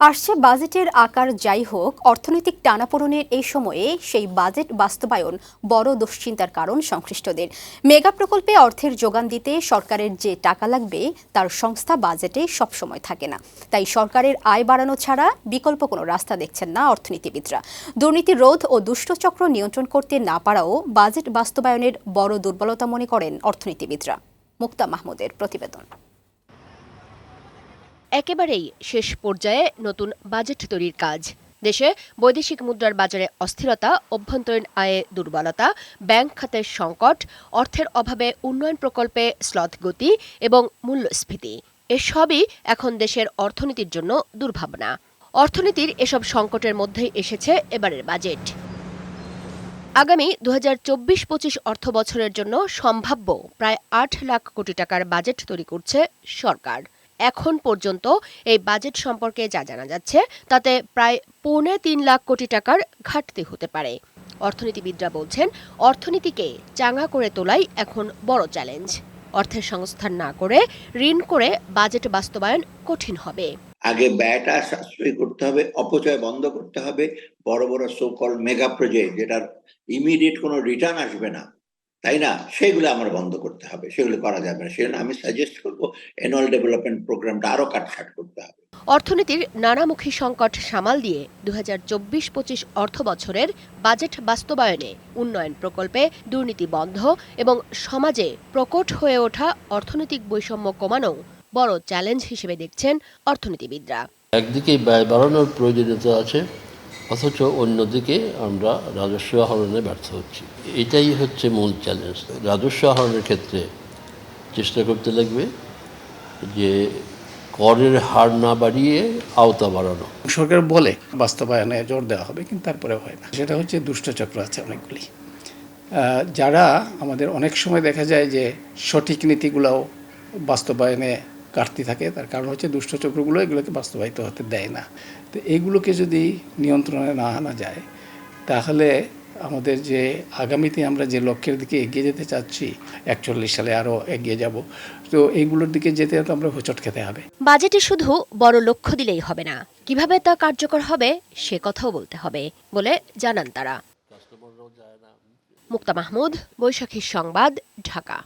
আসছে বাজেটের আকার যাই হোক, অর্থনৈতিক টানাপোড়নের এই সময়ে সেই বাজেট বাস্তবায়ন বড় দুশ্চিন্তার কারণ সংশ্লিষ্টদের। মেগা প্রকল্পে অর্থের যোগান দিতে সরকারের যে টাকা লাগবে, তার সংস্থা বাজেটে সবসময় থাকে না। তাই সরকারের আয় বাড়ানো ছাড়া বিকল্প কোনো রাস্তা দেখছেন না অর্থনীতিবিদরা। দুর্নীতি রোধ ও দুষ্টচক্র নিয়ন্ত্রণ করতে না পারাও বাজেট বাস্তবায়নের বড় দুর্বলতা মনে করেন অর্থনীতিবিদরা। মুক্তা মাহমুদের প্রতিবেদন। একেবারেই শেষ পর্যায়ে নতুন বাজেট তৈরির কাজ। দেশে বৈদেশিক মুদ্রার বাজারে অস্থিরতা, অভ্যন্তরীণ আয়ে দুর্বলতা, ব্যাংক খাতের সংকট, অর্থের অভাবে উন্নয়ন প্রকল্পে স্লথ গতি এবং মূল্যস্ফীতি, এসবই এখন দেশের অর্থনীতির জন্য দুর্ভাবনা। অর্থনীতির এসব সংকটের মধ্যেই এসেছে এবারের বাজেট। আগামী দু হাজার চব্বিশ পঁচিশ অর্থ বছরের জন্য সম্ভাব্য প্রায় আট লাখ কোটি টাকার বাজেট তৈরি করছে সরকার। এখন পর্যন্ত এই বাজেট সম্পর্কে যা জানা যাচ্ছে, তাতে প্রায় পৌনে তিন লাখ কোটি টাকার ঘাটতি হতে পারে। অর্থনীতিবিদরা বলছেন, অর্থনীতিকে চাঙা করে তোলাই এখন বড় চ্যালেঞ্জ। অর্থের সংস্থান না করে, ঋণ করে বাজেট বাস্তবায়ন কঠিন হবে। আগে ব্যয়টা সাশ্রয়ী করতে হবে, অপচয় বন্ধ করতে হবে। বড় বড় সোকল মেগা প্রজেক্ট যেটার ইমিডিয়েট কোনো রিটার্ন আসবে না। তাই না? সেগুলো আমার বন্ধ করতে হবে। সেগুলো করা যাবে না। সেজন্য আমি সাজেস্ট করব অ্যানুয়াল ডেভেলপমেন্ট প্রোগ্রামটা আরও কাটছাট করতে হবে। অর্থনীতির নানামুখী সংকট সামাল দিয়ে দু হাজার চব্বিশ পঁচিশ অর্থ বছরের বাজেট বাস্তবায়নে উন্নয়ন প্রকল্পে দুর্নীতি বন্ধ এবং সমাজে প্রকট হয়ে ওঠা অর্থনৈতিক বৈষম্য কমানো বড় চ্যালেঞ্জ হিসেবে দেখছেন অর্থনীতিবিদরা। একদিকে ব্যয় বাড়ানোর প্রয়োজনীয়তা আছে অথচ অন্যদিকে আমরা রাজস্ব আহরণে ব্যর্থ হচ্ছি। এটাই হচ্ছে মূল চ্যালেঞ্জ রাজস্ব আহরণের ক্ষেত্রে চেষ্টা করতে লাগবে যে করের হার না বাড়িয়ে আওতা বাড়ানো। সরকার বলে বাস্তবায়নে জোর দেওয়া হবে, কিন্তু তারপরে হয় না। সেটা হচ্ছে দুষ্টচক্র আছে অনেকগুলি। যারা আমাদের অনেক সময় দেখা যায় যে সঠিক নীতিগুলোও বাস্তবায়নে ঘাটতি থাকে তার কারণ হচ্ছে দুষ্টচক্রগুলো এগুলোকে বাস্তবায়িত হতে দেয় না। তো এগুলোকে যদি নিয়ন্ত্রণে না আনা যায় তাহলে আমাদের যে আগামীতে আমরা যে লক্ষ্যের দিকে এগিয়ে যেতে চাচ্ছি একচল্লিশ সালে আরও এগিয়ে যাব তো এইগুলোর দিকে যেতে তো আমরা হোঁচট খেতে হবে। বাজেটে শুধু বড় লক্ষ্য দিলেই হবে না কীভাবে তা কার্যকর হবে সে কথাও বলতে হবে বলে জানান তারা। মুক্তা মাহমুদ বৈশাখী সংবাদ ঢাকা।